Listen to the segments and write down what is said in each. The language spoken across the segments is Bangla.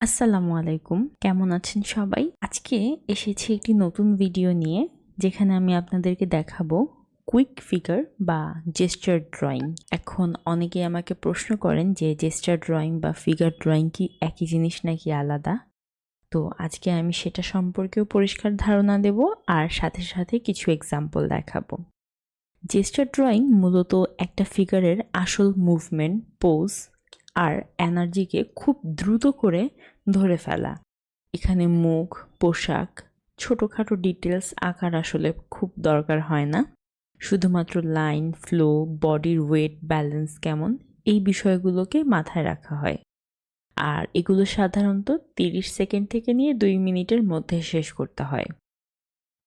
আসসালামু আলাইকুম। কেমন আছেন সবাই? আজকে এসেছি একটি নতুন ভিডিও নিয়ে, যেখানে আমি আপনাদেরকে দেখাবো কুইক ফিগার বা জেস্টার ড্রয়িং এখন অনেকে আমাকে প্রশ্ন করেন যে জেস্টার ড্রয়িং বা ফিগার ড্রয়িং কি একই জিনিস নাকি আলাদা? তো আজকে আমি সেটা সম্পর্কেও পরিষ্কার ধারণা দেব আর সাথে সাথে কিছু এক্সাম্পল দেখাবো। জেস্টার ড্রয়িং মূলত একটা ফিগারের আসল মুভমেন্ট পোজ আর এনার্জিকে খুব দ্রুত করে ধরে ফেলা। এখানে মুখ, পোশাক, ছোটোখাটো ডিটেলস আঁকার আসলে খুব দরকার হয় না। শুধুমাত্র লাইন ফ্লো বডির ওয়েট ব্যালেন্স কেমন এই বিষয়গুলোকে মাথায় রাখা হয়। আর এগুলো সাধারণত তিরিশ সেকেন্ড থেকে নিয়ে দুই মিনিটের মধ্যে শেষ করতে হয়।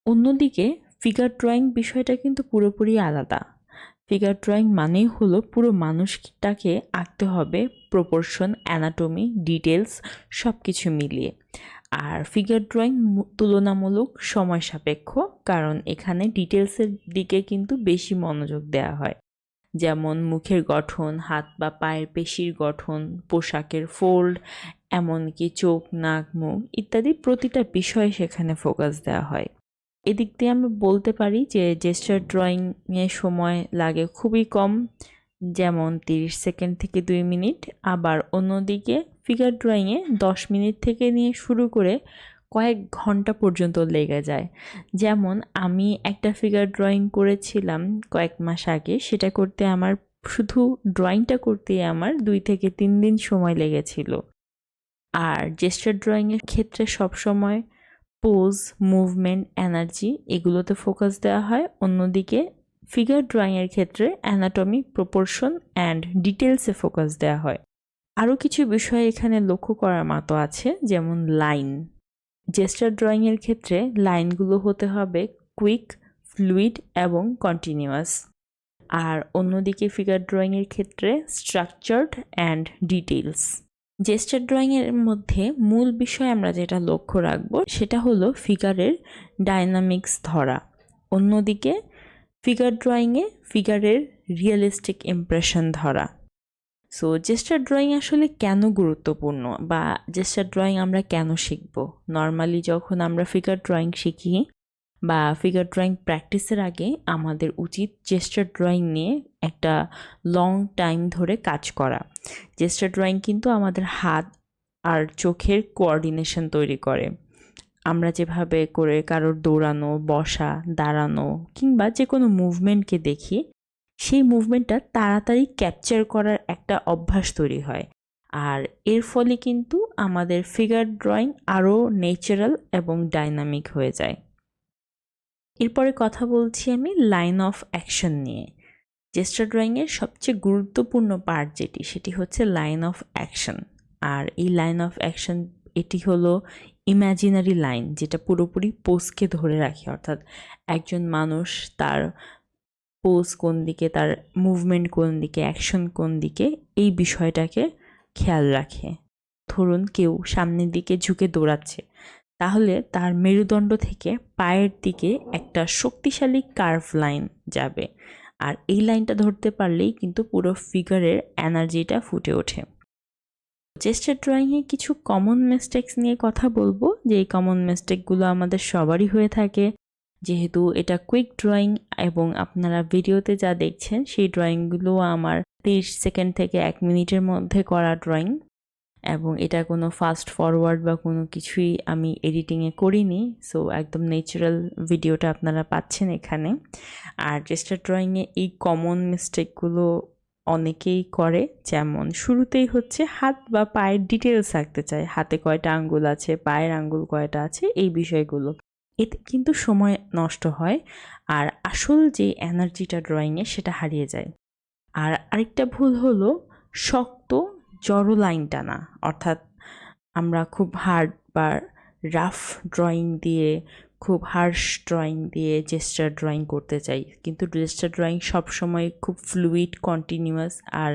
অন্যদিকে ফিগার ড্রয়িং বিষয়টা কিন্তু পুরোপুরি আলাদা। ফিগার ড্রয়িং মানেই হলো পুরো মানুষটাকে আঁকতে হবে প্রপোর্শন অ্যানাটমি ডিটেলস সব কিছু মিলিয়ে। আর ফিগার ড্রয়িং তুলনামূলক সময় সাপেক্ষ, কারণ এখানে ডিটেলসের দিকে কিন্তু বেশি মনোযোগ দেওয়া হয়। যেমন মুখের গঠন, হাত বা পায়ের পেশির গঠন, পোশাকের ফোল্ড এমনকি চোখ, নাক, মুখ ইত্যাদি প্রতিটা বিষয়ে সেখানে ফোকাস দেওয়া হয়। এদিক দিয়ে আমি বলতে পারি যে জেস্টার ড্রয়িংয়ের সময় লাগে খুবই কম। যেমন তিরিশ সেকেন্ড থেকে দুই মিনিট, আবার অন্যদিকে ফিগার ড্রয়িংয়ে দশ মিনিট থেকে নিয়ে শুরু করে কয়েক ঘণ্টা পর্যন্ত লেগে যায়। যেমন আমি একটা ফিগার ড্রয়িং করেছিলাম কয়েক মাস আগে, সেটা করতে আমার, শুধু ড্রয়িংটা করতে আমার দুই থেকে তিন দিন সময় লেগেছিল। আর জেস্টার ড্রয়িংয়ের ক্ষেত্রে সবসময় পোজ মুভমেন্ট এনার্জি এগুলোতে ফোকাস দেওয়া হয়। অন্যদিকে ফিগার ড্রয়িংয়ের ক্ষেত্রে অ্যানাটমি প্রপোর্শন অ্যান্ড ডিটেলসে ফোকাস দেওয়া হয়। আরও কিছু বিষয় এখানে লক্ষ্য করার মতো আছে, যেমন লাইন জেস্টার ড্রয়িংয়ের ক্ষেত্রে লাইনগুলো হতে হবে কুইক ফ্লুইড এবং কন্টিনিউয়াস আর অন্যদিকে ফিগার ড্রয়িংয়ের ক্ষেত্রে স্ট্রাকচার্ড অ্যান্ড ডিটেলস জেস্টার ড্রয়িংয়ের মধ্যে মূল বিষয় আমরা যেটা লক্ষ্য রাখব, সেটা হলো ফিগারের ডাইনামিক্স ধরা। অন্যদিকে ফিগার ড্রয়িংয়ে ফিগারের রিয়েলিস্টিক ইমপ্রেশন ধরা। সো জেস্টার ড্রয়িং আসলে কেন গুরুত্বপূর্ণ বা জেস্টার ড্রয়িং আমরা কেন শিখব? নর্মালি যখন আমরা ফিগার ড্রয়িং শিখি বা ফিগার ড্রয়িং প্র্যাকটিসের আগে আমাদের উচিত জেস্টার ড্রয়িং নিয়ে একটা লং টাইম ধরে কাজ করা। জেস্টার ড্রয়িং কিন্তু আমাদের হাত আর চোখের কোঅর্ডিনেশন তৈরি করে। আমরা যেভাবে করে কারোর দৌড়ানো, বসা, দাঁড়ানো কিংবা যে কোনো মুভমেন্টকে দেখি, সেই মুভমেন্টটা তাড়াতাড়ি ক্যাপচার করার একটা অভ্যাস তৈরি হয়। আর এর ফলে কিন্তু আমাদের ফিগার ড্রয়িং আরও ন্যাচারাল এবং ডাইনামিক হয়ে যায়। এরপরে কথা বলছি আমি লাইন অফ অ্যাকশন নিয়ে। জেস্টার ড্রয়িংয়ের সবচেয়ে গুরুত্বপূর্ণ পার্ট যেটি, সেটি হচ্ছে লাইন অফ অ্যাকশন আর এই লাইন অফ অ্যাকশন এটি হলো ইম্যাজিনারি লাইন যেটা পুরোপুরি পোজকে ধরে রাখে, অর্থাৎ একজন মানুষ তার পোজ কোন দিকে, তার মুভমেন্ট কোন দিকে অ্যাকশন কোন দিকে, এই বিষয়টাকে খেয়াল রাখে। ধরুন কেউ সামনের দিকে ঝুঁকে দৌড়াচ্ছে, তাহলে তার মেরুদণ্ড থেকে পায়ের দিকে একটা শক্তিশালী কার্ভ লাইন যাবে। আর এই লাইনটা ধরতে পারলেই কিন্তু পুরো ফিগারের এনার্জিটা ফুটে ওঠে। চেস্টার ড্রয়িংয়ে কিছু কমন মিস্টেক্স নিয়ে কথা বলব। যে এই কমন মিস্টেকগুলো আমাদের সবারই হয়ে থাকে। যেহেতু এটা কুইক ড্রয়িং এবং আপনারা ভিডিওতে যা দেখছেন, সেই ড্রয়িংগুলো আমার তিরিশ সেকেন্ড থেকে এক মিনিটের মধ্যে করা ড্রয়িং এবং এটা কোনো ফাস্ট ফরওয়ার্ড বা কোনো কিছুই আমি এডিটিংয়ে করিনি। সো একদম ন্যাচারাল ভিডিওটা আপনারা পাচ্ছেন এখানে। আর চেস্টার ড্রয়িংয়ে এই কমন মিস্টেকগুলো অনেকেই করে, যেমন শুরুতেই হচ্ছে হাত বা পায়ের ডিটেলস রাখতে চায়। হাতে কয়টা আঙ্গুল আছে, পায়ের আঙ্গুল কয়টা আছে, এই বিষয়গুলো। এতে কিন্তু সময় নষ্ট হয় আর আসল যে এনার্জিটা ড্রয়িংয়ে সেটা হারিয়ে যায়। আর আরেকটা ভুল হলো শক্ত, জড়ো লাইন টানা। অর্থাৎ আমরা খুব হার্ড বা রাফ ড্রয়িং দিয়ে খুব হার্শ ড্রয়িং দিয়ে জেস্টার ড্রয়িং করতে চাই। কিন্তু জেস্টার ড্রয়িং সবসময় খুব ফ্লুইড কন্টিনিউয়াস আর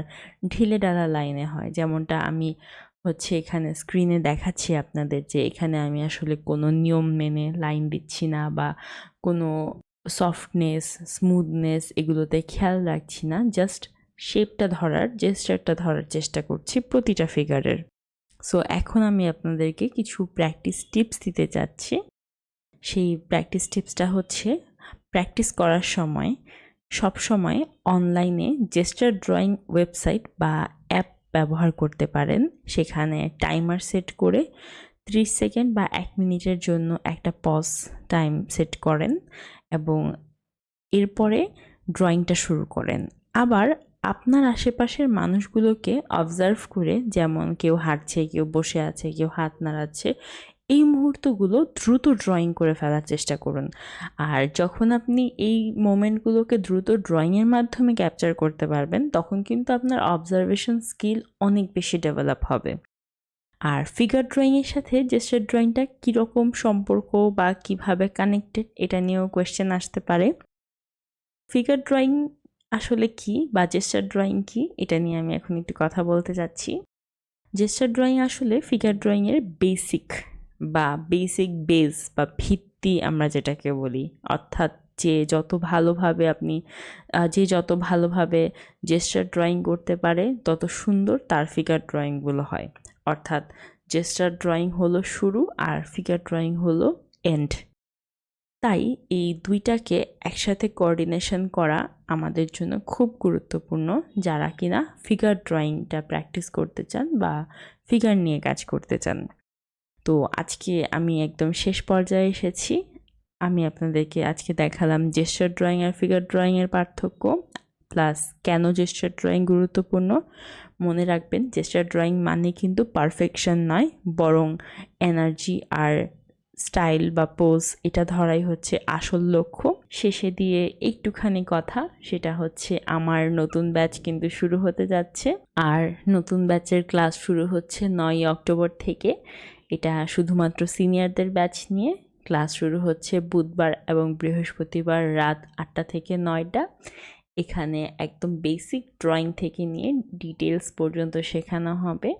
ঢিলে ডালা লাইনে হয়। যেমনটা আমি হচ্ছে এখানে স্ক্রিনে দেখাচ্ছি আপনাদের যে এখানে আমি আসলে কোনো নিয়ম মেনে লাইন দিচ্ছি না বা কোনো সফটনেস স্মুথনেস এগুলোতে খেয়াল রাখছি না। জাস্ট শেপটা ধরার জেস্টারটা ধরার চেষ্টা করছি প্রতিটা ফিগারের সো এখন আমি আপনাদেরকে কিছু প্র্যাকটিস টিপস দিতে চাচ্ছি। সেই প্র্যাকটিস টিপসটা হচ্ছে প্র্যাকটিস করার সময় সব সময় অনলাইনে জেস্টার ড্রয়িং ওয়েবসাইট বা অ্যাপ ব্যবহার করতে পারেন। সেখানে টাইমার সেট করে ত্রিশ সেকেন্ড বা এক মিনিটের জন্য একটা পজ টাইম সেট করেন এবং এরপরে ড্রয়িংটা শুরু করেন। আবার আপনার আশেপাশের মানুষগুলোকে অবজার্ভ করে, যেমন কেউ হাঁটছে, কেউ বসে আছে, কেউ হাত নাড়াচ্ছে এই মুহূর্তগুলো দ্রুত ড্রয়িং করে ফেলার চেষ্টা করুন। আর যখন আপনি এই মোমেন্টগুলোকে দ্রুত ড্রয়িংয়ের মাধ্যমে ক্যাপচার করতে পারবেন, তখন কিন্তু আপনার অবজারভেশন স্কিল অনেক বেশি ডেভেলপ হবে। আর ফিগার ড্রয়িংয়ের সাথে জেস্টার ড্রয়িংটা কীরকম সম্পর্ক বা কীভাবে কানেক্টেড এটা নিয়েও কোয়েশ্চেন আসতে পারে। ফিগার ড্রয়িং আসলে কি বা জেস্টার ড্রয়িং কি এটা নিয়ে আমি এখন একটু কথা বলতে চাচ্ছি জেস্টার ড্রয়িং আসলে ফিগার ড্রয়িংয়ের বেসিক বা বেসিক বেস বা ভিত্তি আমরা যেটাকে বলি, অর্থাৎ যে যত ভালোভাবে আপনি যে যত ভালোভাবে জেস্টার ড্রয়িং করতে পারে, তত সুন্দর তার ফিগার ড্রয়িংগুলো হয়। অর্থাৎ জেস্টার ড্রয়িং হলো শুরু আর ফিগার ড্রয়িং হলো এন্ড তাই এই দুইটাকে একসাথে কোঅর্ডিনেশন করা আমাদের জন্য খুব গুরুত্বপূর্ণ, যারা কিনা ফিগার ড্রয়িংটা প্র্যাকটিস করতে চান বা ফিগার নিয়ে কাজ করতে চান। তো আজকে আমি একদম শেষ পর্যায়ে এসেছি। আমি আপনাদেরকে আজকে দেখালাম জেস্টার ড্রয়িং আর ফিগার ড্রয়িংয়ের পার্থক্য প্লাস কেন জেস্টার ড্রয়িং গুরুত্বপূর্ণ। মনে রাখবেন জেস্টার ড্রয়িং মানে কিন্তু পারফেকশন নয়, বরং এনার্জি আর স্টাইল বা পোজ এটা ধরাই হচ্ছে আসল লক্ষ্য। শেষে দিয়ে একটুখানি কথা, সেটা হচ্ছে আমার নতুন ব্যাচ কিন্তু শুরু হতে যাচ্ছে, আর নতুন ব্যাচের ক্লাস শুরু হচ্ছে নয় অক্টোবর থেকে। এটা শুধুমাত্র সিনিয়রদের ব্যাচ নিয়ে। ক্লাস শুরু হচ্ছে বুধবার এবং বৃহস্পতিবার রাত আটটা থেকে নয়টা। এখানে একদম বেসিক ড্রয়িং থেকে নিয়ে ডিটেলস পর্যন্ত শেখানো হবে।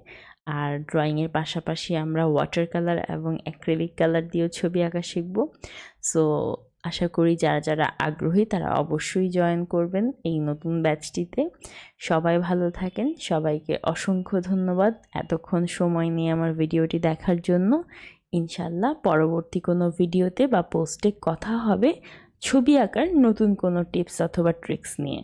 আর ড্রয়িংয়ের পাশাপাশি আমরা ওয়াটার কালার এবং অ্যাক্রেলিক কালার দিয়েও ছবি আঁকা শিখব। সো আশা করি যারা যারা আগ্রহী তারা অবশ্যই জয়েন করবেন এই নতুন ব্যাচটিতে সবাই ভালো থাকেন। সবাইকে অসংখ্য ধন্যবাদ এতক্ষণ সময় নিয়ে আমার ভিডিওটি দেখার জন্য। ইনশাল্লাহ পরবর্তী কোনো ভিডিওতে বা পোস্টে কথা হবে। ছবি আঁকার নতুন কোনো টিপস অথবা ট্রিক্স নিয়ে।